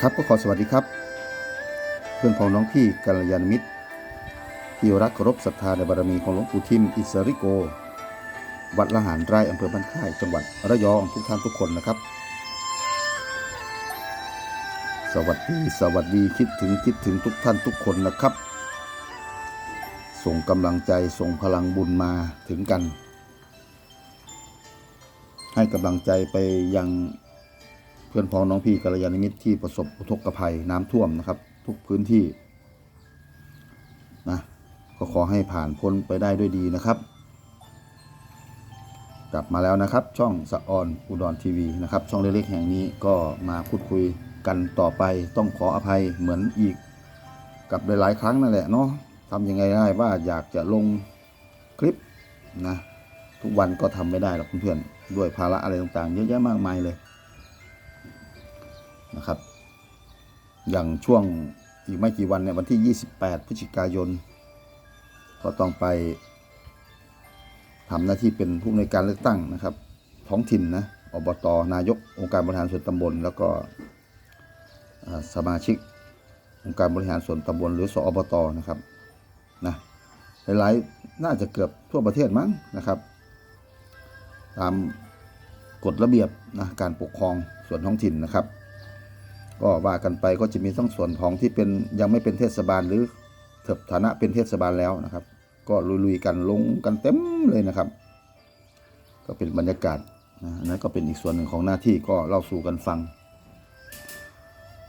ครับก็ขอสวัสดีครับ เพื่อนพ้องน้องพี่กัลยาณมิตร ที่รักเคารพศรัทธาในบารมีของหลวงปู่ทิมอิสริโก วัดละหารไร่อำเภอบ้านค่ายจังหวัดระยองทุกท่านทุกคนนะครับ สวัสดีสวัสดีคิดถึงคิดถึงทุกท่านทุกคนนะครับ ส่งกำลังใจส่งพลังบุญมาถึงกัน ให้กำลังใจไปยัง เพื่อนพ้องน้องพี่กัลยาณมิตรที่ประสบอุทกภัยน้ำท่วมนะครับ ทุกพื้นที่นะก็ขอให้ผ่านพ้นไปได้ด้วยดีนะครับ กลับมาแล้วนะครับ ช่องสะออนอุดรทีวีนะครับ ช่องเล็กๆแห่งนี้ก็มาพูดคุยกันต่อไปต้องขออภัยเหมือนอีกกับหลายๆครั้งนั่นแหละเนาะทำยังไงได้ว่าอยากจะลงคลิปนะทุกวันก็ทำไม่ได้หรอกเพื่อนๆด้วยภาระอะไรต่างๆ เยอะแยะมากมายเลย นะครับ อย่างช่วงอีกไม่กี่วันเนี่ยวันที่ 28 พฤศจิกายน ก็ต้องไปทำหน้าที่เป็นผู้อำนวยการเลือกตั้งนะครับ ท้องถิ่นนะอบตนายกองค์การบริหารส่วนตำบล แล้วก็สมาชิกองค์การบริหารส่วนตำบลหรือสอบตนะครับนะหลายๆน่าจะเกือบทั่วประเทศมั้งนะครับ ตามกฎระเบียบนะการปกครองส่วนท้องถิ่นนะครับ ก็ว่ากันไปก็จะมีทั้งส่วนของที่เป็นยังไม่เป็นเทศบาลหรือเถิบฐานะเป็นเทศบาลแล้วนะครับ ก็ลุยๆกันลงกันเต็มเลยนะครับ ก็เป็นบรรยากาศนะนนั้นก็เป็นอีกส่วนหนึ่งของหน้าที่ก็เล่าสู่กันฟัง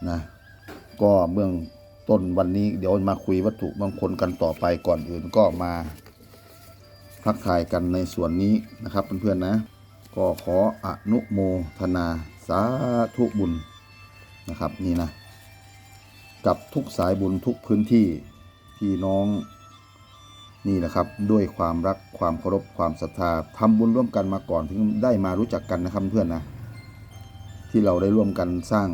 นะก็เบื้องต้นวันนี้เดี๋ยวมาคุยวัตถุมงคลกันต่อไปก่อนอื่นก็มาทักทายกันในส่วนนี้นะครับเพื่อนๆนะ ก็ขออนุโมทนาสาธุบุญ นะครับนี่นะกับทุกสายบุญทุกพื้นที่พี่น้องนี่นะครับด้วยความรักความเคารพความศรัทธาทำบุญร่วมกันมาก่อนถึงได้มารู้จักกันนะครับเพื่อนนะที่เราได้ร่วมกันสร้าง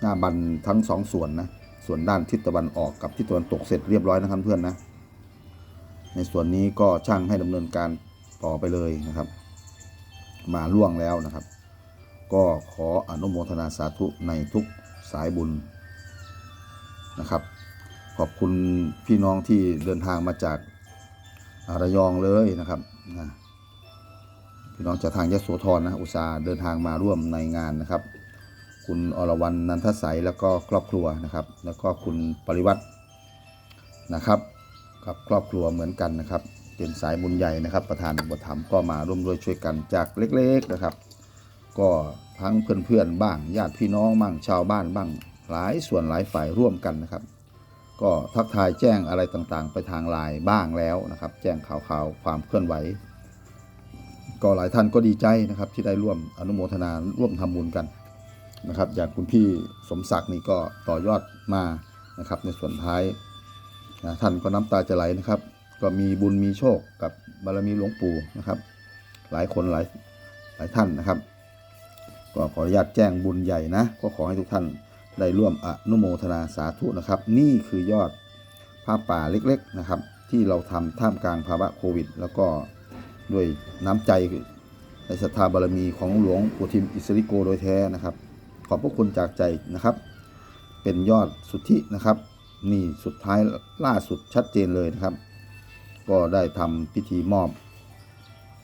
หน้าบันทั้งสองส่วนนะส่วนด้านทิศตะวันออกกับทิศตะวันตกเสร็จเรียบร้อยนะครับเพื่อนนะในส่วนนี้ก็ช่างให้ดำเนินการต่อไปเลยนะครับ มาล่วงแล้วนะครับ ก็ขออนุโมทนาสาธุในทุกสายบุญนะครับ ขอบคุณพี่น้องที่เดินทางมาจากระยองเลยนะครับนะพี่น้องจากทางยโสธรนะอุตสาเดินทางมาร่วมในงานนะครับ คุณอรวรรณนันทสัยแล้วก็ครอบครัวนะครับ แล้วก็คุณปริวัตินะครับกับครอบครัวเหมือนกันนะครับ เป็นสายบุญใหญ่นะครับ ประธานอุปถัมก็มาร่วมด้วยช่วยกันจากเล็ก ๆนะครับ ก็ทั้งเพื่อนๆบ้างญาติพี่น้องบ้างชาวบ้านบ้างหลายส่วนหลายฝ่ายร่วมกันนะครับ ก็ทักทายแจ้งอะไรต่างๆ ไปทางไลน์บ้างแล้วนะครับ แจ้งข่าวๆความเคลื่อนไหว ก็หลายท่านก็ดีใจนะครับที่ได้ร่วมอนุโมทนาร่วมทำบุญกันนะครับ อย่างคุณพี่สมศักดิ์นี่ก็ต่อยอดมานะครับ ในส่วนท้ายนะท่านก็น้ำตาจะไหลนะครับ ก็มีบุญมีโชคกับบารมีหลวงปู่นะครับ หลายคนหลายหลายท่านนะครับ ก็ขออนุญาตแจ้งบุญใหญ่นะ ก็ขอให้ทุกท่านได้ร่วมอนุโมทนาสาธุนะครับ นี่คือยอดผ้าป่าเล็กๆนะครับ ที่เราทำท่ามกลางภาวะโควิด แล้วก็ด้วยน้ำใจในศรัทธาบารมีของหลวงปู่ทิมอิสริโกโดยแท้นะครับ ขอบพระคุณจากใจนะครับ เป็นยอดสุทธินะครับ นี่สุดท้ายล่าสุดชัดเจนเลยนะครับ ก็ได้ทำพิธีมอบ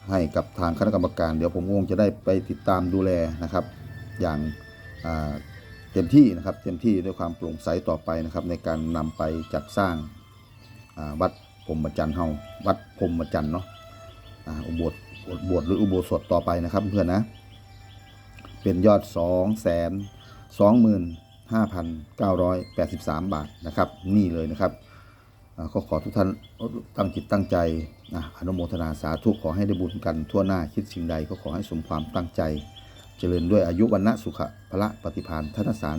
ให้กับทางคณะกรรมการ เดี๋ยวผมคงจะได้ไปติดตามดูแลนะครับ อย่างเต็มที่นะครับเต็มที่ด้วยความโปร่งใสต่อไปนะครับ ในการนำไปจัดสร้างาวัดพรมจันทร์เฮาวัดพรมจันทร์เนาะอุโบสถอุโบสถหรืออุโบสถต่อไปนะครับเพื่อนนะ เป็นยอด2 2 5 9 8 3 บาทนะครับ นี่เลยนะครับ ก็ขอทุกท่านตั้งจิตตั้งใจนะอนุโมทนาสาธุขอให้ได้บุญกันทั่วหน้าคิดสิ่งใดก็ขอให้สมความตั้งใจ เจริญด้วยอายุวันนะสุขะพละปฏิพานธนสาร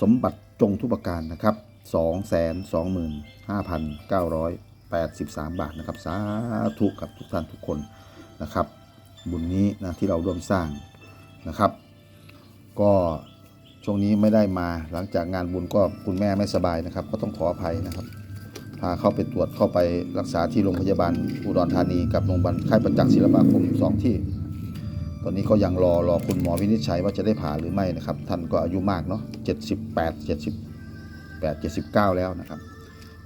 สมบัติจงทุกประการนะครับ2 2 5 9 8 3 บาทนะครับ สาธุกับทุกท่านทุกคนนะครับ บุญนี้นะที่เราร่วมสร้างนะครับ ก็ช่วงนี้ไม่ได้มาหลังจากงานบุญก็คุณแม่ไม่สบายนะครับ ก็ต้องขออภัยนะครับาเข้าไปตรวจเข้าไปรักษาที่โรงพยาบาลอุดรธานีกับโรงพยาบาลค่ายประจักษ์ศิลปาคมสองที่ ตอนนี้ก็ยังรอรอคุณหมอวินิจฉัยว่าจะได้ผ่าหรือไม่นะครับ ท่านก็อายุมากเนาะ78 78 79 แล้วนะครับ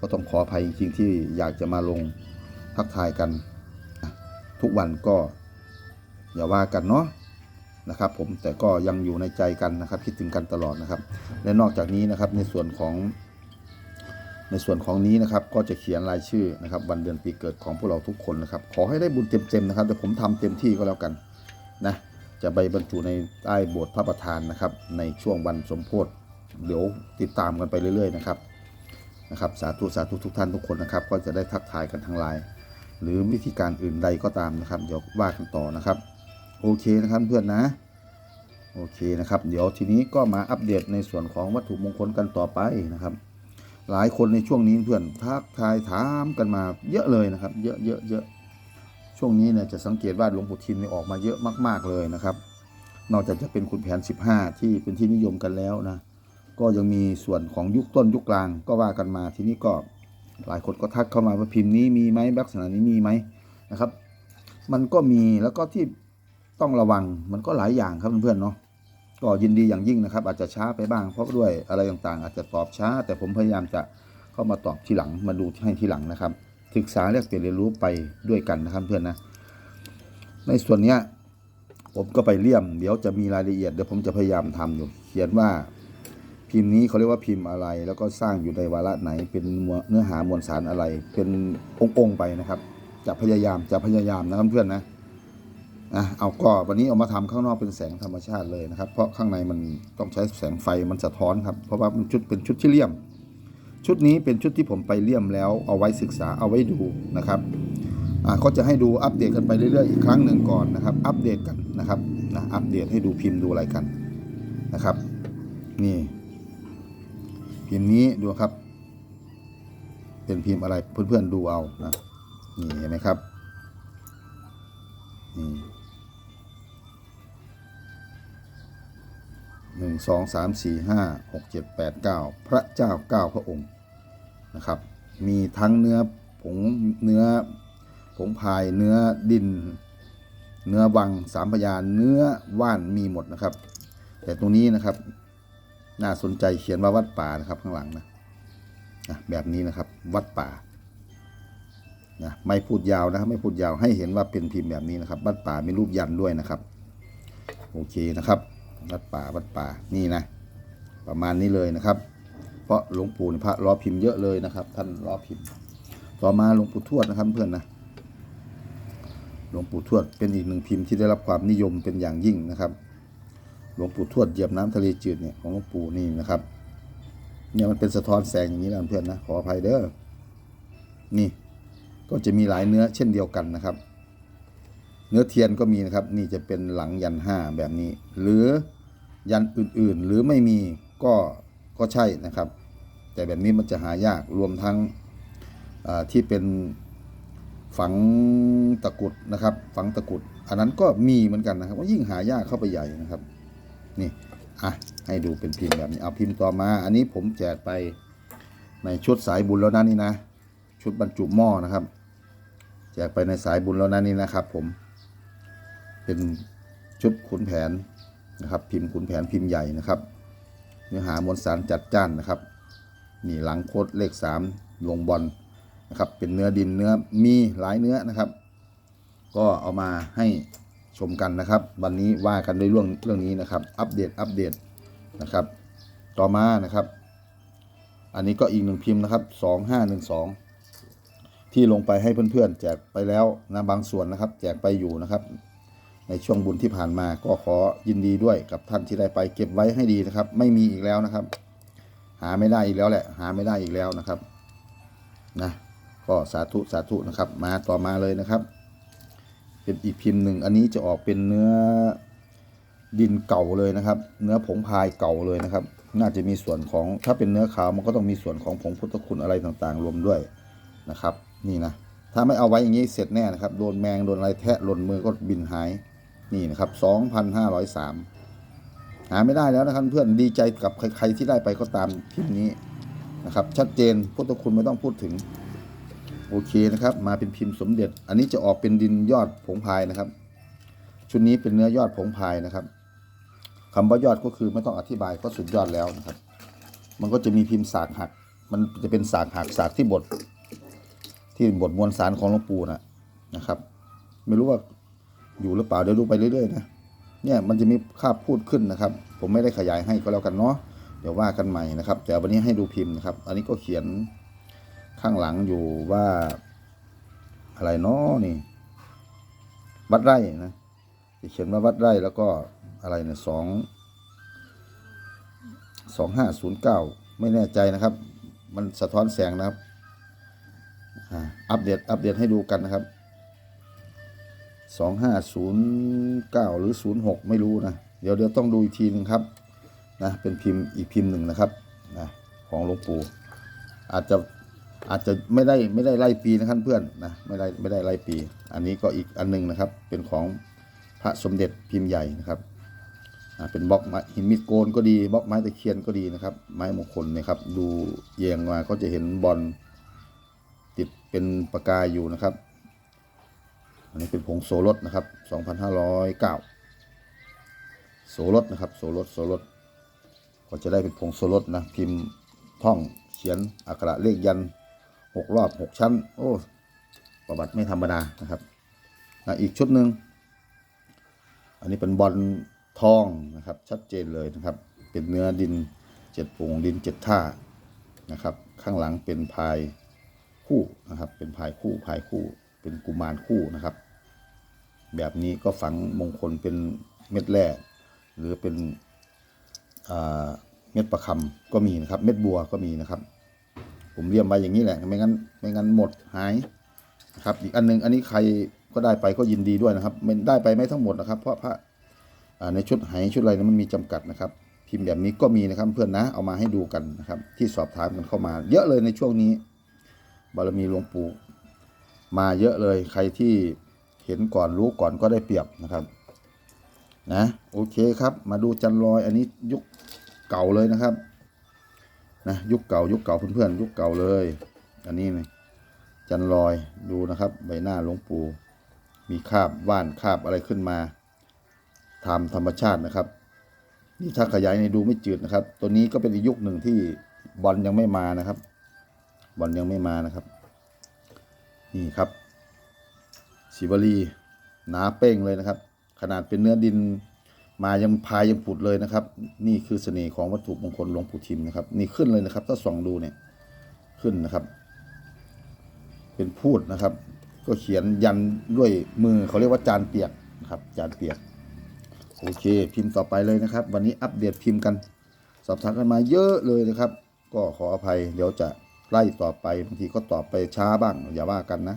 ก็ต้องขออภัยจริงๆที่อยากจะมาลงทักทายกัน ทุกวันก็อย่าว่ากันเนาะนะครับผมแต่ก็ยังอยู่ในใจกันนะครับคิดถึงกันตลอดนะครับ และนอกจากนี้นะครับในส่วนของ ในส่วนของนี้นะครับก็จะเขียนรายชื่อนะครับวันเดือนปีเกิดของพวกเราทุกคนนะครับ ขอให้ได้บุญเต็มๆนะครับแต่ผมทำเต็มที่ก็แล้วกันนะจะไปบรรจุในใต้โบสถ์พระประธานนะครับ ในช่วงวันสมโพธิเดี๋ยวติดตามกันไปเรื่อยๆนะครับนะครับ สาธุสาธุทุกท่านทุกคนนะครับ ก็จะได้ทักทายกันทางไลน์หรือวิธีการอื่นใดก็ตามนะครับ เดี๋ยวว่ากันต่อนะครับ โอเคนะครับเพื่อนนะโอเคนะครับ เดี๋ยวทีนี้ก็มาอัปเดตในส่วนของวัตถุมงคลกันต่อไปนะครับ หลายคนในช่วงนี้เพื่อนทักทายถามกันมาเยอะเลยนะครับ เยอะเยอะเยอะช่วงนี้เนี่ยจะสังเกตว่าหลวงปู่ทิมเนี่ยออกมาเยอะมาก ๆเลยนะครับ นอกจากจะเป็นคุณแผน 15 ที่เป็นที่นิยมกันแล้วนะก็ยังมีส่วนของยุคต้นยุคกลางก็ว่ากันมาทีนี้ก็หลายคนก็ทักเข้ามาว่าพิมพ์นี้มีไหมลักษณะนี้มีไหมนะครับ มันก็มีแล้วก็ที่ต้องระวังมันก็หลายอย่างครับเพื่อนๆเนาะ ก็ยินดีอย่างยิ่งนะครับ อาจจะช้าไปบ้าง เพราะด้วยอะไรต่างๆ อาจจะตอบช้า แต่ผมพยายามจะเข้ามาตอบทีหลังมาดูให้ทีหลังนะครับ ศึกษาแลกเปลี่ยนเรียนรู้ไปด้วยกันนะครับเพื่อนนะในส่วนเนี้ยผมก็ไปเลี่ยม เดี๋ยวจะมีรายละเอียดเดี๋ยวผมจะพยายามทำอยู่ เขียนว่าพิมพ์นี้เขาเรียกว่าพิมพ์อะไร แล้วก็สร้างอยู่ในวาระไหน เป็นเนื้อหามวลสารอะไร เป็นองค์ๆไปนะครับ จะพยายามจะพยายามนะครับเพื่อนนะ นะเอาก็วันนี้เอามาทำข้างนอกเป็นแสงธรรมชาติเลยนะครับ เพราะข้างในมันต้องใช้แสงไฟมันสะท้อนครับ เพราะว่ามันชุดเป็นชุดที่เลี่ยม ชุดนี้เป็นชุดที่ผมไปเลี่ยมแล้ว เอาไว้ศึกษาเอาไว้ดูนะครับอ่าจะให้ดูอัปเดตกันไปเรื่อยๆอีกครั้งหนึ่งก่อนนะครับ อัปเดตกันนะครับนะอัปเดตให้ดูพิมพ์ดูอะไรกันนะครับ นี่ พิมพ์นี้ดูครับ เป็นพิมพ์อะไรเพื่อนๆดูเอานะนี่เห็นไหมครับนี่ หนึ่งสองสามสี่ห้าหกเจ็ดแปดเก้าพระเจ้าเก้าพระองค์นะครับ มีทั้งเนื้อผงเนื้อผงพายเนื้อดิน เนื้อวังสามพยานเนื้อว่านมีหมดนะครับ แต่ตรงนี้นะครับ น่าสนใจเขียนว่าวัดป่านะครับข้างหลังนะนะแบบนี้นะครับวัดป่านะไม่พูดยาวนะครับไม่พูดยาวให้เห็นว่าเป็นพิมพ์แบบนี้นะครับวัดป่ามีรูปยันด้วยนะครับ โอเคนะครับ วัดป่าวัดป่านี่นะ ประมาณนี้เลยนะครับ เพราะหลวงปู่นี่พระล้อพิมพ์เยอะเลยนะครับ ท่านล้อพิมพ์ ต่อมาหลวงปู่ทวดนะครับเพื่อนนะหลวงปู่ทวดเป็นอีกหนึ่งพิมพ์ที่ได้รับความนิยมเป็นอย่างยิ่งนะครับ หลวงปู่ทวดเหยียบน้ำทะเลจืดเนี่ยของหลวงปู่นี่นะครับ เนี่ยมันเป็นสะท้อนแสงอย่างนี้นะเพื่อนนะขออภัยเด้อนี่ก็จะมีหลายเนื้อเช่นเดียวกันนะครับ เนื้อเทียนก็มีนะครับ นี่จะเป็นหลังยันห้าแบบนี้ หรือยันอื่นๆ หรือไม่มีก็ก็ใช่นะครับ แต่แบบนี้มันจะหายากรวมทั้งที่เป็นฝังตะกุดนะครับ ฝังตะกุด อันนั้นก็มีเหมือนกันนะครับว่ายิ่งหายากเข้าไปใหญ่นะครับ นี่อะให้ดูเป็นพิมพ์แบบนี้เอาพิมพ์ต่อมา อันนี้ผมแจกไปในชุดสายบุญแล้วนะนี่นะ ชุดบรรจุหม้อนะครับ แจกไปในสายบุญแล้วนะนี่นะครับ ผม เป็นชุดขุนแผนนะครับ พิมพ์ขุนแผนพิมพ์ใหญ่นะครับ เนื้อหามวลสารจัดจ้านนะครับนี่หลังโคดเลขสามลงบอลนะครับเป็นเนื้อดินเนื้อมีหลายเนื้อนะครับ ก็เอามาให้ชมกันนะครับ วันนี้ว่ากันด้วยเรื่องเรื่องนี้นะครับ อัปเดตอัปเดตนะครับ ต่อมานะครับ อันนี้ก็อีกหนึ่งพิมพ์นะครับสองห้าหนึ่งสองที่ลงไปให้เพื่อนๆ แจกไปแล้วนะบางส่วนนะครับ แจกไปอยู่นะครับ ในช่วงบุญที่ผ่านมาก็ขอยินดีด้วยกับท่านที่ได้ไปเก็บไว้ให้ดีนะครับ ไม่มีอีกแล้วนะครับ หาไม่ได้อีกแล้วแหละ หาไม่ได้อีกแล้วนะครับนะก็สาธุสาธุนะครับ มาต่อมาเลยนะครับ เป็นอีกพิมพ์หนึ่งอันนี้จะออกเป็นเนื้อดินเก่าเลยนะครับ เนื้อผงพายเก่าเลยนะครับ น่าจะมีส่วนของถ้าเป็นเนื้อขาวมันก็ต้องมีส่วนของผงพุทธคุณอะไรต่างๆ รวมด้วยนะครับ นี่นะถ้าไม่เอาไว้อย่างนี้เสร็จแน่นะครับ โดนแมงโดนอะไรแทะหล่นมือก็บินหาย นี่นะครับ 2,503 หาไม่ได้แล้วนะครับเพื่อนดีใจกับใครๆที่ได้ไปก็ตามพิมพ์นี้นะครับ ชัดเจนพุทธคุณไม่ต้องพูดถึง โอเคนะครับ มาเป็นพิมพ์สมเด็จ อันนี้จะออกเป็นดินยอดผงพายนะครับ ชุดนี้เป็นเนื้อยอดผงพายนะครับคำว่ายอดก็คือไม่ต้องอธิบายก็สุดยอดแล้วนะครับ มันก็จะมีพิมพ์สากหัก มันจะเป็นสากหักสากที่บทที่บทมวลสารของหลวงปู่นะนะครับ ไม่รู้ว่า อยู่หรือเปล่าเดี๋ยวดูไปเรื่อยๆนะเนี่ยมันจะมีค่าพูดขึ้นนะครับ ผมไม่ได้ขยายให้ก็แล้วกันเนาะเดี๋ยวว่ากันใหม่นะครับ แต่วันนี้ให้ดูพิมพ์นะครับ อันนี้ก็เขียนข้างหลังอยู่ว่าอะไรเนาะนี่ วัดไร่นะจะเขียนว่าวัดไร่แล้วก็อะไรเนี่ยสองสองห้าศูนย์เก้าไม่แน่ใจนะครับ มันสะท้อนแสงนะครับอ่าอัปเดตอัปเดตให้ดูกันนะครับ สองห้าศูนย์เก้าหรือศูนย์หกไม่รู้นะ เดี๋ยวเดี๋ยวต้องดูอีกทีหนึงครับนะเป็นพิมพ์อีกพิมพ์หนึ่งนะครับนะของหลวงปู่อาจจะอาจจะไม่ได้ไม่ได้ไล่ปีนะครับเพื่อนนะไม่ได้ไม่ได้ไล่ปี อันนี้ก็อีกอันหนึงนะครับ เป็นของพระสมเด็จพิมพ์ใหญ่นะครับเป็นบล็อกไม้หินมิดโกนก็ดีบล็อกไม้ตะเคียนก็ดีนะครับ ไม้มงคลนะครับ ดูเยียงมาก็จะเห็นบอลติดเป็นประกายอยู่นะครับ อันนี้เป็นผงโซลดนะครับ 2,509โซลดนะครับโซลดโซลดก็จะได้เป็นผงโซลดนะ พิมพ์ท่องเขียนอักขระเลขยันหกรอบหกชั้น โอ้ประวัติไม่ธรรมดานะครับนะอีกชุดหนึ่งอันนี้เป็นบอลทองนะครับ ชัดเจนเลยนะครับ เป็นเนื้อดินเจ็ดปงดินเจ็ดท่านะครับ ข้างหลังเป็นพายคู่นะครับ เป็นพายคู่พายคู่ เป็นกุมารคู่นะครับ แบบนี้ก็ฝังมงคลเป็นเม็ดแร่หรือเป็นเม็ดประคำก็มีนะครับ เม็ดบัวก็มีนะครับ ผมเรียมไว้อย่างนี้แหละไม่งั้นไม่งั้นหมดหายนะครับ อีกอันหนึงอันนี้ใครก็ได้ไปก็ยินดีด้วยนะครับไม่ได้ไปไม่ทั้งหมดนะครับ เพราะพระในชุดไหชุดอะไรนั้นมันมีจำกัดนะครับ พิมพ์แบบนี้ก็มีนะครับเพื่อนนะเอามาให้ดูกันนะครับ ที่สอบถามกันเข้ามา เยอะเลยในช่วงนี้ บารมีหลวงปู่ มาเยอะเลยใครที่เห็นก่อนรู้ก่อนก็ได้เปรียบนะครับนะโอเคครับ มาดูจันลอยอันนี้ยุคเก่าเลยนะครับนะยุคเก่ายุคเก่าเพื่อนๆยุคเก่าเลย อันนี้นี่จันลอยดูนะครับ ใบหน้าหลวงปู่มีคราบว่านคราบอะไรขึ้นมาทำธรรมชาตินะครับนี่ถ้าขยายในดูไม่จืดนะครับ ตัวนี้ก็เป็นอีกยุคหนึ่งที่บอลยังไม่มานะครับ บอลยังไม่มานะครับ นี่ครับศิวลีหนาเป้งเลยนะครับ ขนาดเป็นเนื้อดินมายังพายยังผุดเลยนะครับ นี่คือเสน่ห์ของวัตถุมงคลหลวงปู่ทิมนะครับ นี่ขึ้นเลยนะครับ ถ้าส่องดูเนี่ยขึ้นนะครับ เป็นพูดนะครับ ก็เขียนยันด้วยมือเขาเรียกว่าจานเปียกนะครับ จานเปียกโอเค พิมพ์ต่อไปเลยนะครับ วันนี้อัปเดตพิมพ์กัน สอบถามกันมาเยอะเลยนะครับ ก็ขออภัยเดี๋ยวจะ ไล่ต่อไปบางทีก็ตอบไปช้าบ้าง อย่าว่ากันนะ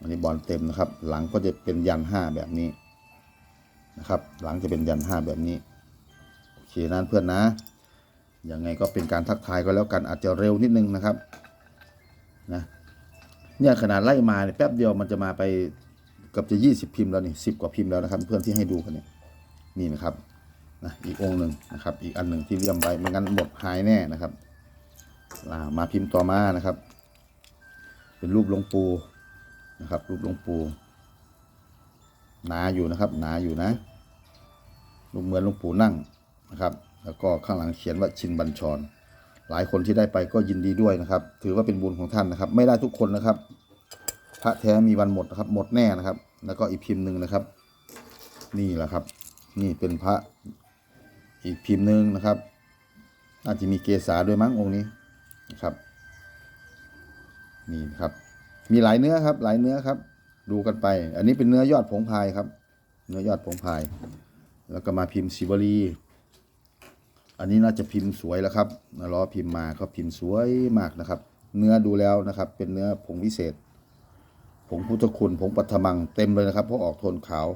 อันนี้บอลเต็มนะครับ หลังก็จะเป็นยันห้าแบบนี้นะครับ หลังจะเป็นยันห้าแบบนี้โอเคนั้นเพื่อนนะยังไงก็เป็นการทักทายก็แล้วกันอาจจะเร็วนิดนึงนะครับนะเนี่ยขนาดไล่มาเนี่ยแป๊บเดียวมันจะมาไปกือบจะยี่สิบพิมพ์แล้วนี่สิบกว่าพิมพ์แล้วนะครับ เพื่อนที่ให้ดูกันเนี่ยนี่นะครับนะอีกองค์หนึ่งนะครับ อีกอันหนึ่งที่เลี่ยมไว้ไม่งั้นหมดหายแน่นะครับ มาพิมพ์ต่อมานะครับ เป็นรูปหลวงปูนะครับ รูปหลวงปูหนาอยู่นะครับ หนาอยู่นะรูปเหมือนหลวงปูนั่งนะครับ แล้วก็ข้างหลังเขียนว่าชินบัญชร หลายคนที่ได้ไปก็ยินดีด้วยนะครับ ถือว่าเป็นบุญของท่านนะครับ ไม่ได้ทุกคนนะครับ พระแท้มีวันหมดนะครับ หมดแน่นะครับ แล้วก็อีกพิมพ์หนึ่งนะครับ นี่แหละครับ นี่เป็นพระอีกพิมพ์หนึ่งนะครับน่าจะมีเกษาด้วยมั้งองค์นี้ นะครับ นี่ครับ มีหลายเนื้อครับ หลายเนื้อครับ ดูกันไป อันนี้เป็นเนื้อยอดผงพายครับ เนื้อยอดผงพาย แล้วก็มาพิมพ์ศิวลีอันนี้น่าจะพิมพ์สวยแล้วครับล้อพิมพ์มาก็พิมพ์สวยมากนะครับ เนื้อดูแล้วนะครับ เป็นเนื้อผงวิเศษ ผงพุทธคุณผงปัทมังเต็มเลยนะครับเพราะออกโทนขาว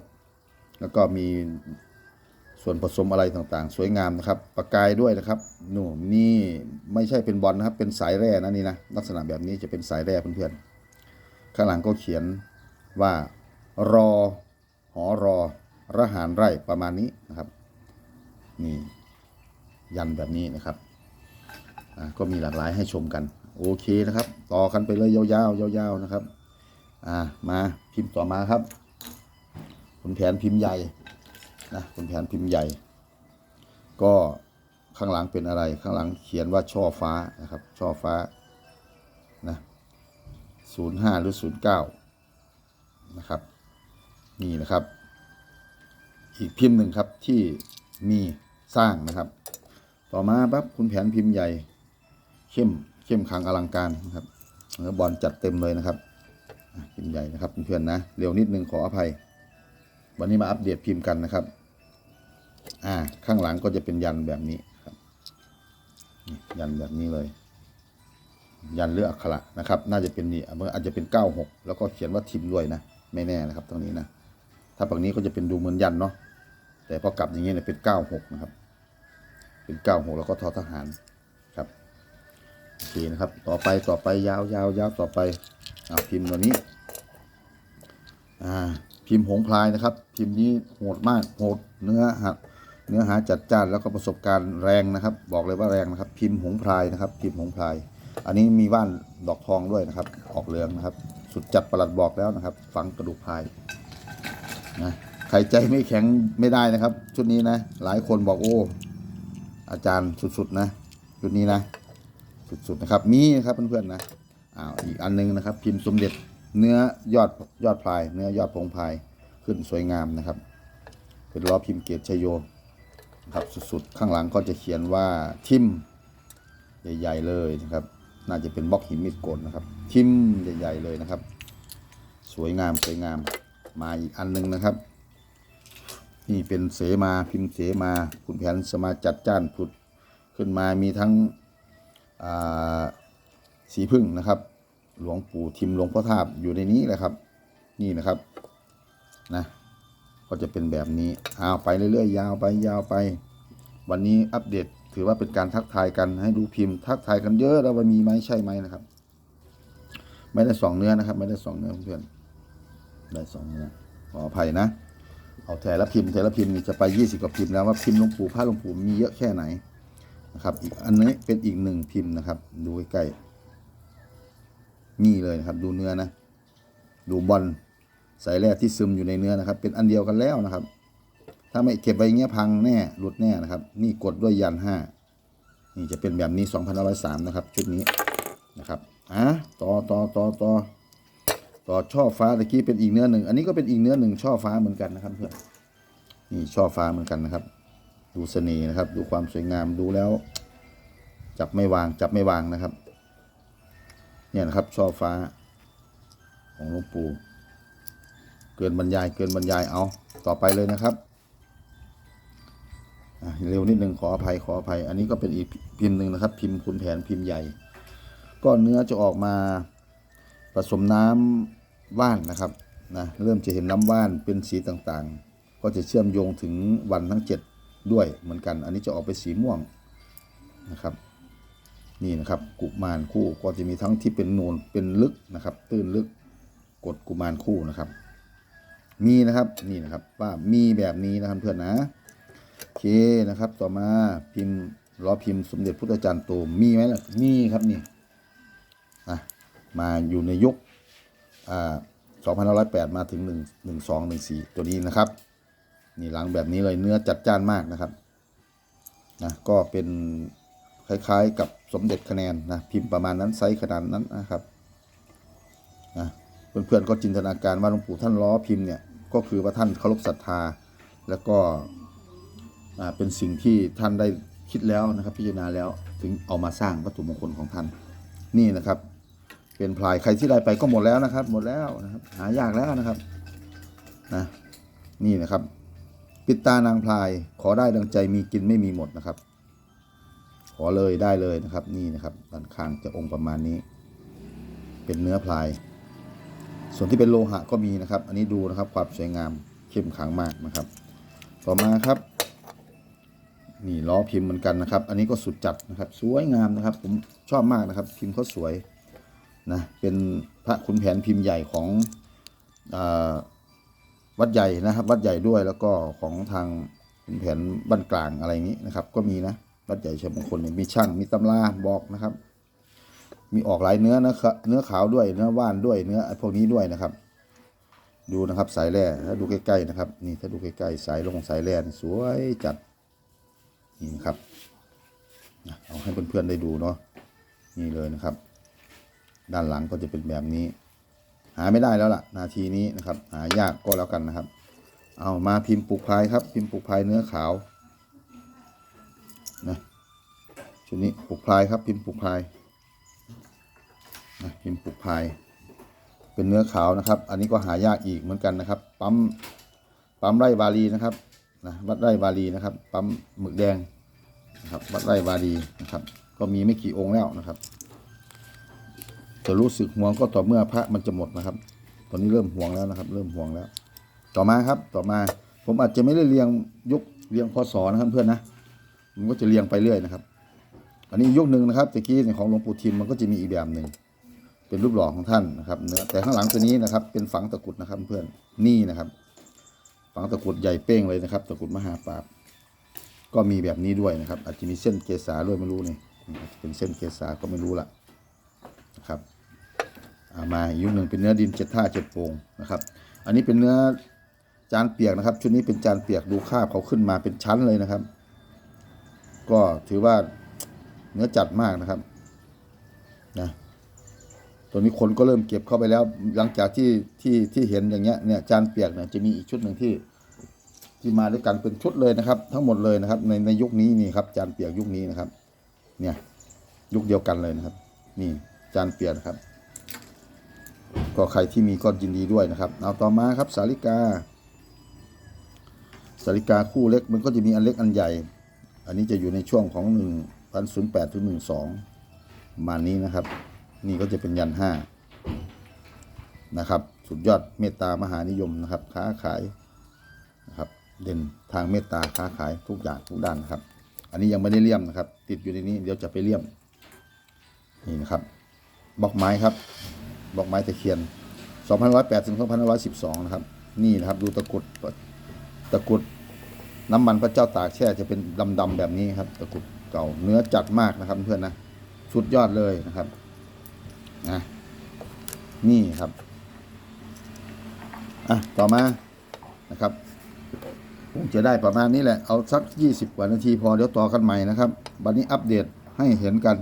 แล้วก็มี ส่วนผสมอะไรต่างๆ สวยงามนะครับประกายด้วยนะครับหนูนี่ไม่ใช่เป็นบอลนะครับ เป็นสายแร่นะนี่นะลักษณะแบบนี้จะเป็นสายแร่เพื่อนๆข้างหลังก็เขียนว่ารอหอรอระหารไร่ประมาณนี้นะครับนี่ยันแบบนี้นะครับก็มีหลากหลายให้ชมกัน โอเคนะครับ ต่อกันไปเลยยาวๆยาวๆนะครับ อ่ามาพิมพ์ต่อมาครับขุนแผนพิมพ์ใหญ่ นะขุนแผนพิมพ์ใหญ่ ก็ข้างหลังเป็นอะไรข้างหลังเขียนว่าช่อฟ้านะครับ ช่อฟ้านะศูนย์ห้าหรือศูนย์เก้านะครับ นี่นะครับ อีกพิมพ์หนึ่งครับที่มีสร้างนะครับ ต่อมาปั๊บคุณแผนพิมพ์ใหญ่ เข้มเข้มขังอลังการนะครับเนื้อบอลจัดเต็มเลยนะครับพิมพ์ใหญ่นะครับเพื่อนๆนะเร็วนิดนึงขออภัย วันนี้มาอัปเดตพิมพ์กันนะครับ อ่า ข้างหลังก็จะเป็นยันแบบนี้ครับยันแบบนี้เลย ยันเลือกอักขระนะครับ น่าจะเป็นนี่อาจจะเป็นเก้าหกแล้วก็เขียนว่าทิมด้วยนะไม่แน่นะครับ ตรงนี้นะถ้าฝั่งนี้ก็จะเป็นดูเหมือนยันเนาะแต่พอกลับอย่างเงี้ยเนี่ยเป็นเก้าหกนะครับ เป็นเก้าหกแล้วก็ทอทหารครับโอเคนะครับ ต่อไปต่อไปยาวยาวยาวต่อไปเอาพิมพ์ตัวนี้ อ่า พิมพ์หงพลายนะครับ พิมพ์นี้โหดมากโหดเนื้อหา เนื้อหาจัดจ้านแล้วก็ประสบการณ์แรงนะครับ บอกเลยว่าแรงนะครับ พิมพ์หงพลายนะครับ พิมพ์หงพลาย อันนี้มีว่านดอกทองด้วยนะครับ ออกเหลืองนะครับ สุดจัดประหลัดบอกแล้วนะครับ ฝังกระดูกพลายนะใครใจไม่แข็งไม่ได้นะครับ ชุดนี้นะ หลายคนบอกโอ้อาจารย์สุดๆนะชุดนี้นะ สุดๆนะครับมีนะครับเพื่อนๆนะอ้าวอีกอันหนึงนะครับ พิมพ์สมเด็จเนื้อยอดยอดพลาย เนื้อยอดพงพลายขึ้นสวยงามนะครับ เป็นล้อพิมพ์เกียรติชโย ครับสุดๆ ข้างหลังก็จะเขียนว่าทิมใหญ่ ๆ เลยนะครับ น่าจะเป็นบล็อกหินมิดโกนนะครับทิมใหญ่ ๆ เลยนะครับ สวยงามสวยงามมาอีกอันหนึงนะครับ นี่เป็นเสมาพิมพ์เสมาคุณแผนสมาจัดจ้านผุดขึ้นมามีทั้งสีพึ่งนะครับ หลวงปู่ทิมหลวงพ่อทาบอยู่ในนี้แหละครับ นี่นะครับนะ ก็จะเป็นแบบนี้เอาไปเรื่อยๆยาวไปยาวไป วันนี้อัปเดตถือว่าเป็นการทักทายกันให้ดูพิมพ์ทักทายกันเยอะแล้วว่ามีไหมใช่ไหมนะครับ ไม่ได้สองเนื้อนะครับ ไม่ได้สองเนื้อเพื่อนได้สองเนื้อขออภัยนะเอาแต่ละพิมพ์แต่ละพิมพ์จะไปยี่สิบกว่าพิมพ์แล้วว่าพิมพ์หลวงปู่พระหลวงปู่มีเยอะแค่ไหนนะครับอีกอันนี้เป็นอีกหนึ่งพิมพ์นะครับ ดูใกล้ๆนี่เลยนะครับ ดูเนื้อนะ ดูบอล สายแร่ที่ซึมอยู่ในเนื้อนะครับ เป็นอันเดียวกันแล้วนะครับ ถ้าไม่เก็บไว้อย่างเงี้ยพังแน่หลุดแน่นะครับ นี่กดด้วยยันห้านี่จะเป็นแบบนี้2 5 0 3นะครับชุดนี้นะครับอะต่อต่อต่อต่อต่อช่อฟ้าตะกี้เป็นอีกเนื้อหนึ่งอันนี้ก็เป็นอีกเนื้อหนึ่งช่อฟ้าเหมือนกันนะครับเพื่อนนี่ช่อฟ้าเหมือนกันนะครับ ดูเสน่ห์นะครับ ดูความสวยงามดูแล้ว จับไม่วางจับไม่วางนะครับ เนี่ยนะครับช่อฟ้าของหลวงปู่ เกินบรรยายเกินบรรยายเอาต่อไปเลยนะครับเร็วนิดนึงขออภัยขออภัย อันนี้ก็เป็นอีกพิมพ์หนึ่งนะครับ พิมพ์คุณแผนพิมพ์ใหญ่ ก็เนื้อจะออกมาผสมน้ำว่านนะครับนะเริ่มจะเห็นน้ำว่านเป็นสีต่างๆ ก็จะเชื่อมโยงถึงวันทั้งเจ็ดด้วยเหมือนกัน อันนี้จะออกไปสีม่วงนะครับ นี่นะครับกุมารคู่ก็จะมีทั้งที่เป็นนูนเป็นลึกนะครับ ตื้นลึกกดกุมารคู่นะครับ มีนะครับนี่นะครับว่ามีแบบนี้นะครับเพื่อนนะโอเคนะครับ ต่อมาพิมพ์ล้อพิมพ์สมเด็จพุทธจารย์โตมีไหมล่ะมีครับนี่นะมาอยู่ในยุคอ่า2508 มาถึง 1 1 2 1 4 ตัวนี้นะครับ นี่หลังแบบนี้เลยเนื้อจัดจ้านมากนะครับนะก็เป็นคล้ายๆกับสมเด็จคะแนนนะพิมพ์ประมาณนั้นไซส์ขนาดนั้นนะครับนะ เพื่อนๆก็จินตนาการว่าหลวงปู่ท่านล้อพิมพ์เนี่ยก็คือว่าท่านเคารพศรัทธา แล้วก็เป็นสิ่งที่ท่านได้คิดแล้วนะครับพิจารณาแล้วถึงเอามาสร้างวัตถุมงคลของท่านนี่นะครับ เป็นพลายใครที่ได้ไปก็หมดแล้วนะครับ หมดแล้วนะครับ หายากแล้วนะครับนะนี่นะครับ ปิดตานางพลายขอได้ดังใจมีกินไม่มีหมดนะครับ ขอเลยได้เลยนะครับ นี่นะครับด้านข้างจะองค์ประมาณนี้ เป็นเนื้อพลาย ส่วนที่เป็นโลหะก็มีนะครับ อันนี้ดูนะครับความสวยงามเข้มขลังมากนะครับ ต่อมาครับ นี่ล้อพิมพ์เหมือนกันนะครับ อันนี้ก็สุดจัดนะครับ สวยงามนะครับ ผมชอบมากนะครับ พิมพ์เขาสวยนะเป็นพระขุนแผนพิมพ์ใหญ่ของอวัดใหญ่นะครับ วัดใหญ่ด้วยแล้วก็ของทางขุนแผนบ้านกลางอะไรนี้นะครับ ก็มีนะวัดใหญ่ชัยมงคลเนี่ยมีช่างมีตำราบอกนะครับ มีออกหลายเนื้อนะครับเนื้อขาวด้วยเนื้อว่านด้วยเนื้อพวกนี้ด้วยนะครับ ดูนะครับสายแร่ถ้าดูใกล้ๆนะครับ นี่ถ้าดูใกล้ๆสายลงสายแร่สวยจัดนี่นะครับเอาให้เพื่อนๆได้ดูเนาะนี่เลยนะครับ ด้านหลังก็จะเป็นแบบนี้ หาไม่ได้แล้วล่ะ นาทีนี้นะครับ หายากก็แล้วกันนะครับ เอามาพิมพ์ปลูกพายครับ พิมพ์ปลูกพายเนื้อขาวนะชุดนี้ปลูกพายครับ พิมพ์ปลูกพาย พิมพ์ปลูกพาย เป็นเนื้อขาวนะครับ อันนี้ก็หายากอีกเหมือนกันนะครับ ปั๊มปั๊มไร่บาลีนะครับนะวัดไร่บาลีนะครับ ปั๊มหมึกแดงนะครับ วัดไร่บาลีนะครับ ก็มีไม่กี่องค์แล้วนะครับจะรู้สึกห่วงก็ต่อเมื่อพระมันจะหมดนะครับ ตอนนี้เริ่มห่วงแล้วนะครับ เริ่มห่วงแล้ว ต่อมาครับ ต่อมา ผมอาจจะไม่ได้เรียงยุคเรียงพศนะครับเพื่อนนะ มันก็จะเรียงไปเรื่อยนะครับ อันนี้ยุคหนึ่งนะครับตะกี้ในของหลวงปู่ทิมมันก็จะมีอีกแบบหนึ่ง เป็นรูปหล่อของท่านนะครับเนื้อแต่ข้างหลังตัวนี้นะครับ เป็นฝังตะกุดนะครับเพื่อนนี่นะครับ ฝังตะกุดใหญ่เป้งเลยนะครับ ตะกุดมหาปราบก็มีแบบนี้ด้วยนะครับ อาจจะมีเส้นเกษาด้วยไม่รู้นี่อาจจะเป็นเส้นเกษาก็ไม่รู้ละนะครับเอามาอยุคหนึ่งเป็นเนื้อดินเจ็ดท่าเจ็ดโปงนะครับ อันนี้เป็นเนื้อจานเปียกนะครับ ชุดนี้เป็นจานเปียกดูคาบเขาขึ้นมาเป็นชั้นเลยนะครับ ก็ถือว่าเนื้อจัดมากนะครับนะ ตัวนี้คนก็เริ่มเก็บเข้าไปแล้ว หลังจากที่ที่ที่เห็นอย่างเงี้ยเนี่ยจานเปียกเนี่ยจะมีอีกชุดหนึ่งที่ ที่มาด้วยกันเป็นชุดเลยนะครับ ทั้งหมดเลยนะครับ ในในยุคนี้นี่ครับ จานเปียกยุคนี้นะครับ เนี่ยยุคเดียวกันเลยนะครับ นี่จานเปียกนะครับ ก็ใครที่มีก็ยินดีด้วยนะครับ เอาต่อมาครับ สาลิกา สาลิกาคู่เล็กมันก็จะมีอันเล็กอันใหญ่ อันนี้จะอยู่ในช่วงของหนึ่งพันศูนย์แปดถึงหนึ่งสองมานี้นะครับ นี่ก็จะเป็นยันห้านะครับ สุดยอดเมตตามหานิยมนะครับ ค้าขายนะครับ เด่นทางเมตตาค้าขายทุกอย่างทุกด้านนะครับ อันนี้ยังไม่ได้เลี่ยมนะครับ ติดอยู่ในนี้เดี๋ยวจะไปเลี่ยม นี่นะครับบล็อกไม้ครับบล็อกไม้ตะเคียน2508ถึง2512 นะครับ นี่นะครับ ดูตะกุดตะกุดน้ำมันพระเจ้าตากแช่จะเป็นดำๆแบบนี้ครับ ตะกุดเก่าเนื้อจัดมากนะครับเพื่อนนะ สุดยอดเลยนะครับ นะนี่ครับอะต่อมานะครับคงจะได้ประมาณนี้แหละ เอาสัก 20 กว่านาทีพอเดี๋ยวต่อกันใหม่นะครับ วันนี้อัปเดตให้เห็นกัน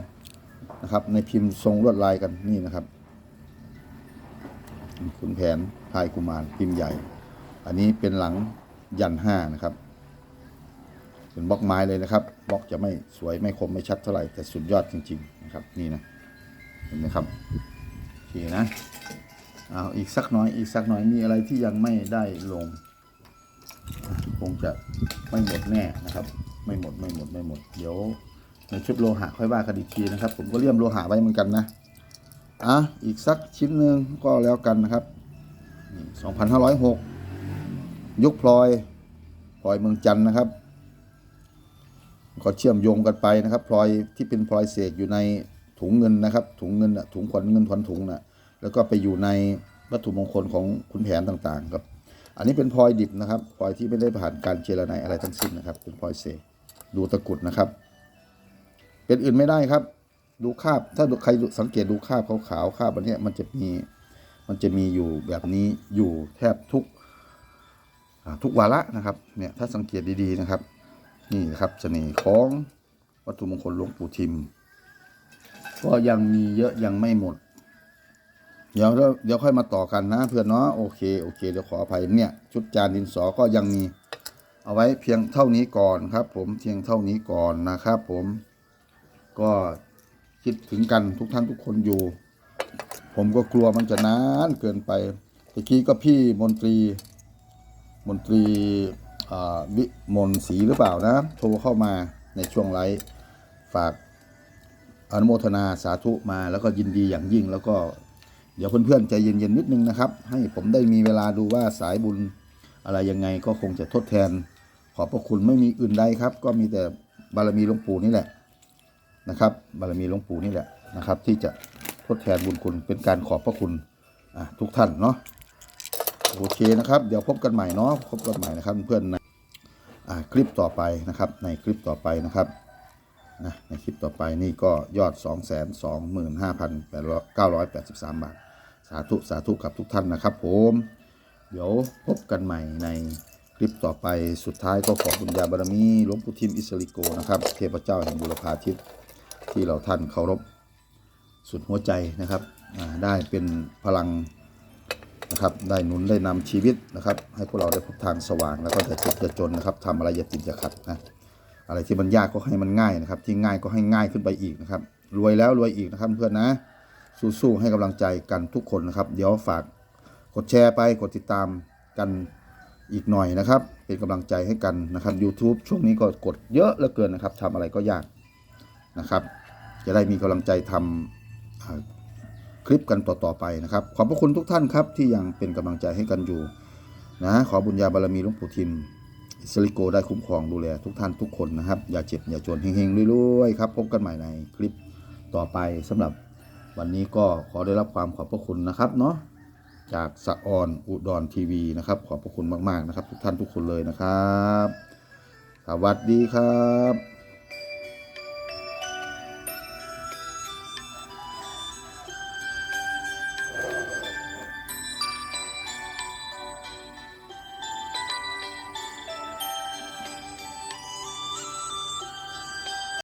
นะครับ ในพิมพ์ทรงลวดลายกันนี่นะครับคุณแผนพายกุมารพิมพ์ใหญ่ อันนี้เป็นหลังยันห้านะครับเป็นบล็อกไม้เลยนะครับบล็อกจะไม่สวยไม่คมไม่ชัดเท่าไหร่แต่สุดยอดจริง ๆ นะครับ นี่นะ ห็นไหมครับโอเคนะเอาอีกสักน้อยอีกสักน่อยมีอะไรที่ยังไม่ได้ลง คงจะไม่หมดแน่นะครับ ไม่หมดไม่หมดไม่หมด เดี๋ยวในชุดโลหะค่อยว่ากันอีกทีนะครับ ผมก็เลี่ยมโลหะไว้เหมือนกันนะอะอีกสักชิ้นหนึ่งก็แล้วกันนะครับสองพันห้าร้อยหกยุคพลอยพลอยเมืองจันทร์นะครับก็เชื่อมโยงกันไปนะครับพลอยที่เป็นพลอยเศษอยู่ใน ถุงเงินนะครับ ถุงเงินน่ะถุงขวัญเงินขวัญถุงนะแล้วก็ไปอยู่ในวัตถุมงคลของขุนแผนต่างๆ ครับ อันนี้เป็นพลอยดิบนะครับพลอยที่ไม่ได้ผ่านการเจรไนอะไรทั้งสิ้นนะครับ เป็นพลอยเศษดูตะกรุดนะครับ เป็นอื่นไม่ได้ครับ ดูคาบถ้าใครสังเกตดูคาบขาวๆคาบอันนี้มันจะมีมันจะมีอยู่แบบนี้อยู่แทบทุกทุกวาระนะครับเนี่ยถ้าสังเกตดีๆนะครับ นี่นะครับเสน่ห์ของวัตถุมงคลหลวงปู่ทิม ก็ยังมีเยอะยังไม่หมด เดี๋ยวเดี๋ยวค่อยมาต่อกันนะ เพื่อนเนาะโอเคโอเคเดี๋ยวขออภัยเนี่ย ชุดจานดินสอก็ยังมีเอาไว้เพียงเท่านี้ก่อนครับ ผมเพียงเท่านี้ก่อนนะครับ ผมก็คิดถึงกันทุกท่านทุกคนอยู่ ผมก็กลัวมันจะนานเกินไปตะกี้ก็พี่มนตรี มนตรีอ่าวิมลศรีหรือเปล่านะ โทรเข้ามาในช่วงไลฟ์ฝาก อนุโมทนาสาธุมาแล้วก็ยินดีอย่างยิ่ง แล้วก็เดี๋ยวเพื่อนๆใจเย็นๆนิดนึงนะครับ ให้ผมได้มีเวลาดูว่าสายบุญอะไรยังไงก็คงจะทดแทน ขอบพระคุณไม่มีอื่นใดครับ ก็มีแต่บารมีหลวงปู่นี่แหละนะครับ บารมีหลวงปู่นี่แหละนะครับ ที่จะทดแทนบุญคุณเป็นการขอบพระคุณทุกท่านเนาะโอเคนะครับ เดี๋ยวพบกันใหม่เนาะพบกันใหม่นะครับเพื่อนๆในคลิปต่อไปนะครับ ในคลิปต่อไปนะครับ นะในคลิปต่อไปนี่ก็ยอด 2 2 5 9 8 3 บาท สาธุ สาธุกับทุกท่านนะครับผม เดี๋ยวพบกันใหม่ในคลิปต่อไปสุดท้ายก็ขอบุญญาบารมีหลวงปู่ทิมอิสริโกนะครับ เทพเจ้าแห่งบุรพาทิตย์ที่เราท่านเคารพสุดหัวใจนะครับได้เป็นพลังนะครับได้หนุนได้นำชีวิตนะครับ ให้พวกเราได้พบทางสว่างแล้วก็จะเจ็บจะจนนะครับทำอะไรอย่าติดอย่าขัดนะ อะไรที่มันยากก็ให้มันง่ายนะครับ ที่ง่ายก็ให้ง่ายขึ้นไปอีกนะครับ รวยแล้วรวยอีกนะครับเพื่อนนะ สู้ๆให้กำลังใจกันทุกคนนะครับ เดี๋ยวฝากกดแชร์ไปกดติดตามกันอีกหน่อยนะครับ เป็นกำลังใจให้กันนะครับ YouTube ช่วงนี้ก็กดเยอะเหลือเกินนะครับทำอะไรก็ยากนะครับ จะได้มีกำลังใจทำอ่าคลิปกันต่อๆไปนะครับ ขอบพระคุณทุกท่านครับที่ยังเป็นกำลังใจให้กันอยู่นะขอบุญญาบารมีหลวงปู่ทิม อิสริโกได้คุ้มครองดูแลทุกท่านทุกคนนะครับ อย่าเจ็บ อย่าจนเฮงๆรวยๆครับ พบกันใหม่ในคลิปต่อไปสำหรับวันนี้ก็ขอได้รับความขอบพระคุณนะครับเนาะจากสะออนอุดรทีวีนะครับ ขอบพระคุณมาก ๆ นะครับ ทุกท่านทุกคนเลยนะครับ สวัสดีครับ